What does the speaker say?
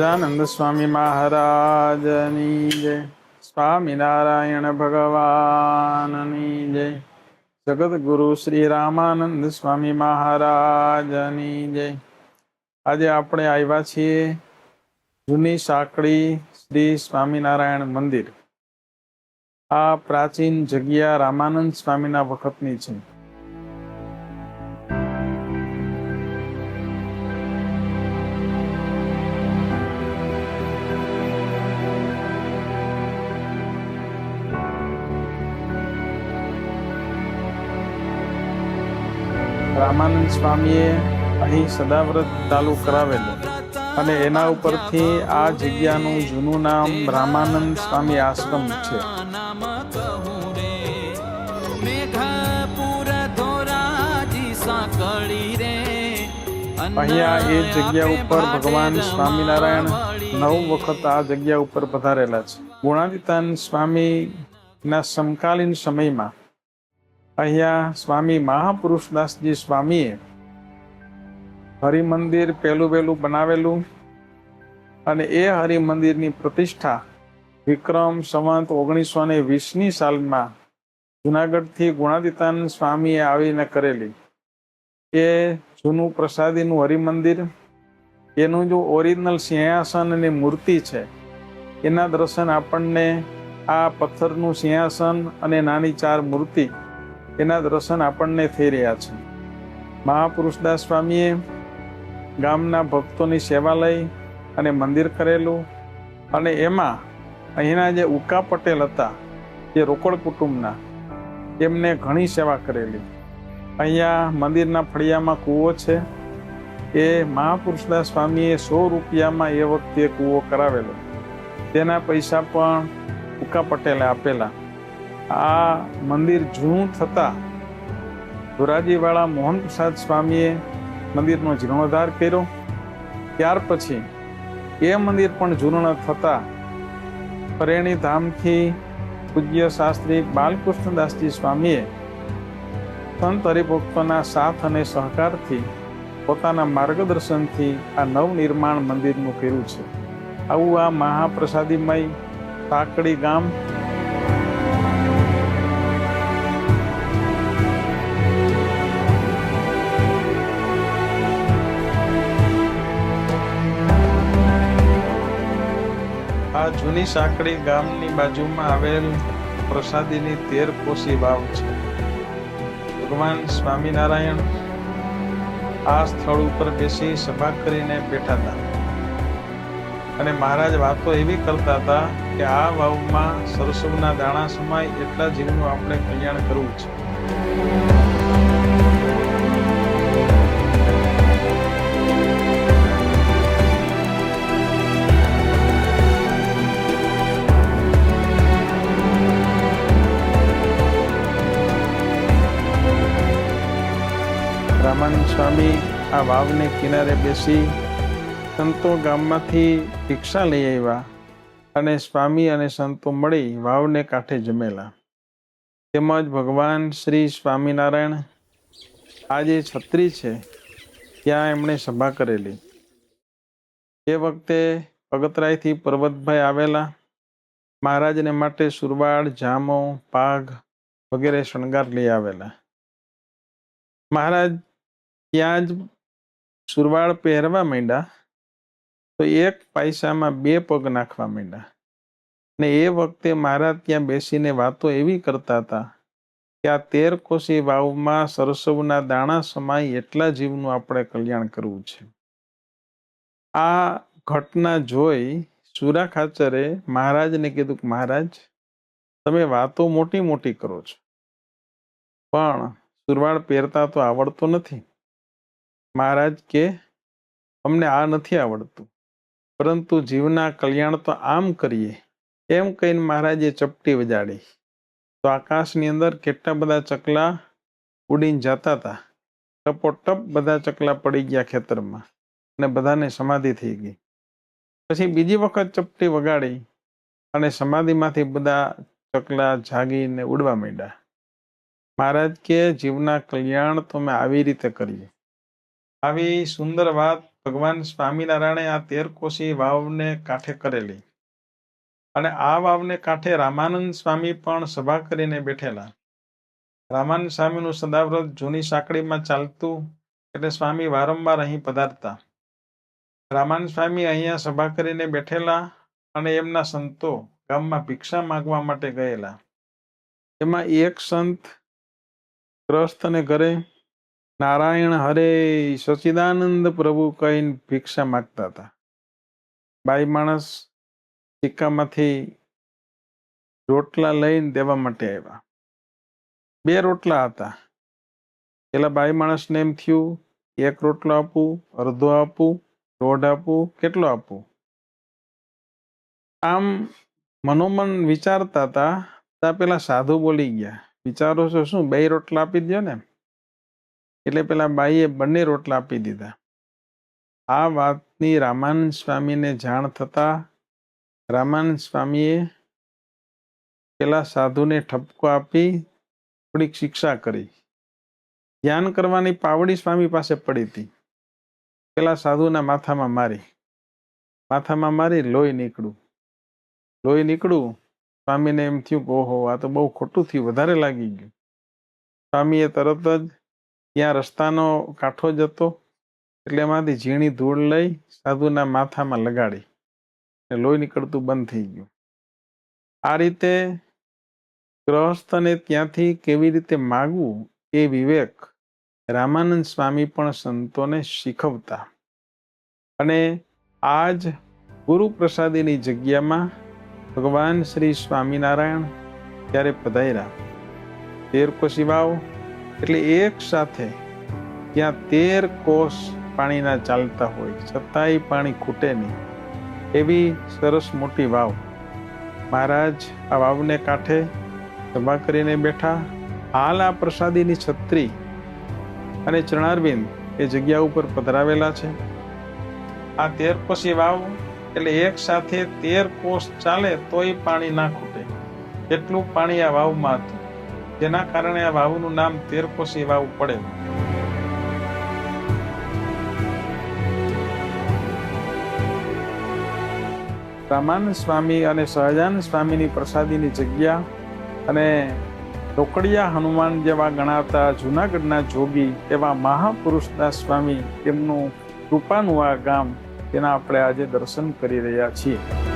સહજાનંદ સ્વામી મહારાજની જય સ્વામિનારાયણ ભગવાનની જય જગદગુરુ શ્રી રામાનંદ સ્વામી મહારાજની જય આજે આપણે આવ્યા છીએ જૂની સાંકળી શ્રી સ્વામિનારાયણ મંદિર આ પ્રાચીન જગ્યા રામાનંદ સ્વામીના વખતની છે રામાનંદ સ્વામીએ અહીં સદાવ્રત ચાલુ કરાવેલું. અને એના ઉપરથી આ જગ્યાનું જૂનું નામ રામાનંદ સ્વામી આશ્રમ છે. અહીંયા એ જગ્યા ઉપર ભગવાન સ્વામિનારાયણ નવ વખત આ જગ્યા ઉપર પધારેલા છે. ગુણાતીતાન સ્વામીના સમકાલીન સમયમાં અહીંયા સ્વામી મહાપુરુષદાસજી સ્વામીએ હરિમંદિર પહેલું પહેલું બનાવેલું અને એ હરિમંદિરની પ્રતિષ્ઠા વિક્રમ સંવંત ઓગણીસો ને વીસની સાલમાં જુનાગઢથી ગુણાતીતાન સ્વામીએ આવીને કરેલી. એ જૂનું પ્રસાદીનું હરિમંદિર, એનું જો ઓરિજિનલ સિંહાસન અને મૂર્તિ છે, એના દર્શન આપણને આ પથ્થરનું સિંહાસન અને નાની ચાર મૂર્તિ એના દર્શન આપણને થઈ રહ્યા છે. મહાપુરુષદાસ સ્વામીએ ગામના ભક્તોની સેવા લઈ અને મંદિર કરેલું અને એમાં અહીંના જે ઉકા પટેલ હતા, જે રોકડ કુટુંબના, એમને ઘણી સેવા કરેલી. અહીંયા મંદિરના ફળિયામાં કૂવો છે. એ મહાપુરુષદાસ સ્વામીએ સો રૂપિયામાં એ વખતે કૂવો કરાવેલો. તેના પૈસા પણ ઉકા પટેલે આપેલા. આ મંદિર જૂનું થતાં ધોરાજીવાળા મોહન પ્રસાદ સ્વામીએ મંદિરનો જીર્ણોદ્ધાર કર્યો. ત્યાર પછી એ મંદિર પણ જૂર્ણ થતાં પરેણી ધામથી પૂજ્ય શાસ્ત્રી બાલકૃષ્ણદાસજી સ્વામીએ સંત હરિભક્તોના સાથ અને સહકારથી પોતાના માર્ગદર્શનથી આ નવનિર્માણ મંદિરનું કર્યું છે. આવું આ મહાપ્રસાદીમય સાંકડી ગામ જૂની સાંકડી ગામની બાજુમાં આવેલ પ્રસાદીની તેર કોશી વાવ છે. ભગવાન સ્વામિનારાયણ આ સ્થળ ઉપર બેસી સભા કરીને બેઠા હતા. અને મહારાજ વાતો એવી કરતા હતા કે આ વાવમાં સરસવના દાણા સમાય એટલા જીવનું આપણે કલ્યાણ કરવું છે. આ વાવને કિનારે બેસી સંતો ગામમાંથી ભિક્ષા લઈ આવ્યા અને સ્વામી અને સંતો મળી વાવને કાંઠે જમેલા. તેમજ ભગવાન શ્રી સ્વામિનારાયણ આ જે છત્રી છે, ત્યાં એમણે સભા કરેલી. એ વખતે પગતરાયથી પર્વતભાઈ આવેલા. મહારાજને માટે સુરવાડ, જામો, પાઘ વગેરે શણગાર લઈ આવેલા. મહારાજ ત્યાં જ સુરવાળ પહેરવા માંડ્યા તો એક પૈસામાં બે પગ નાખવા માંડ્યા. ને એ વખતે મારા ત્યાં બેસીને વાતો એવી કરતા હતા કે આ તેર કોશી વાવમાં સરસવના દાણા સમાય એટલા જીવનું આપણે કલ્યાણ કરવું છે. આ ઘટના જોઈ સુરા ખાચરે મહારાજને કીધું કે મહારાજ, તમે વાતો મોટી મોટી કરો છો. પણ સુરવાળ પહેરતા તો આવડતો નથી. મહારાજ, કે અમને આ નથી આવડતું. પરંતુ જીવના કલ્યાણ તો આમ કરીએ, એમ કહીને મહારાજે ચપટી વજાડી. તો આકાશની અંદર કેટલા બધા ચકલા ઉડીને જતા હતા. ટપોટપ બધા ચકલા પડી ગયા ખેતરમાં અને બધાને સમાધિ થઈ ગઈ. પછી બીજી વખત ચપટી વગાડી અને સમાધિમાંથી બધા ચકલા જાગીને ઉડવા માંડ્યા. મહારાજ કે, જીવના કલ્યાણ તો મેં આવી રીતે કરીએ. આવી સુંદર વાત ભગવાન સ્વામિનારાયણે આ તેર કોશી વાવને કાંઠે કરેલી. અને આ વાવને કાંઠે રામાનંદ સ્વામી પણ સભા કરીને બેઠેલા. રામાનંદ સ્વામીનું સદાવ્રત જૂની સાંકળીમાં ચાલતું એટલે સ્વામી વારંવાર અહીં પધારતા. રામાનંદ સ્વામી અહીંયા સભા કરીને બેઠેલા અને એમના સંતો ગામમાં ભિક્ષા માગવા માટે ગયેલા. એમાં એક સંત ગ્રસ્તને ઘરે નારાયણ હરે, સચિદાનંદ પ્રભુ કહીને ભિક્ષા માગતા હતા. બાઈ માણસ સિક્કામાંથી રોટલા લઈને દેવા માટે આવ્યા. બે રોટલા હતા. પેલા બાઈ માણસને એમ થયું, એક રોટલો આપું, અડધો આપું, દોઢ આપું, કેટલો આપું? આમ મનોમન વિચારતા હતા ત્યાં પેલા સાધુ બોલી ગયા. વિચારો છો શું, બે રોટલા આપી દો ને એટલે પેલા બાઈએ બંને રોટલા આપી દીધા. આ વાતની રામાનંદ સ્વામીને જાણ થતા રામાનંદ સ્વામીએ પેલા સાધુને ઠપકો આપી થોડીક શિક્ષા કરી. ધ્યાન કરવાની પાવડી સ્વામી પાસે પડી હતી. પેલા સાધુના માથામાં મારી. માથામાં મારી લોહી નીકળું લોહી નીકળું સ્વામીને એમ થયું કે ઓહો, આ તો બહુ ખોટું થયું, વધારે લાગી ગયું. સ્વામીએ તરત જ ત્યાં રસ્તાનો કાંઠો જતો એટલે એમાંથી ઝીણી ધૂળ લઈ સાધુના માથામાં લગાડી અને લોહી નીકળતું બંધ થઈ ગયું. આ રીતે ગ્રહસ્થને ત્યાંથી કેવી રીતે માગવું એ વિવેક રામાનંદ સ્વામી પણ સંતોને શીખવતા. અને આજ ગુરુપ્રસાદીની જગ્યામાં ભગવાન શ્રી સ્વામિનારાયણ ત્યારે પધાર્યા. તેર કોશી વાવ એટલે એક સાથે ત્યાં તેર કોષ પાણીના ચાલતા હોય, છતાંય પાણી ખૂટે નહીં. એવી સરસ મોટી વાવ. મહારાજ આ વાવને કાંઠે સભા કરીને બેઠા. હાલ આ પ્રસાદીની છત્રી અને ચરણારવિંદ એ જગ્યા ઉપર પધરાવેલા છે. આ તેર કોશી વાવ એટલે એક સાથે તેર કોષ ચાલે તોય પાણી ના ખૂટે. એટલું પાણી આ વાવમાં હતું. જેના કારણે આ વાવનું નામ તેરકોશી વાવ પડે. રામાનંદ સ્વામી અને સહજાનંદ સ્વામીની પ્રસાદીની જગ્યા અને રોકડિયા હનુમાન જેવા ગણાતા જુનાગઢના જોગી એવા મહાપુરુષદાસ સ્વામી તેમનું કૃપાનું આ ગામ તેના આપણે આજે દર્શન કરી રહ્યા છીએ.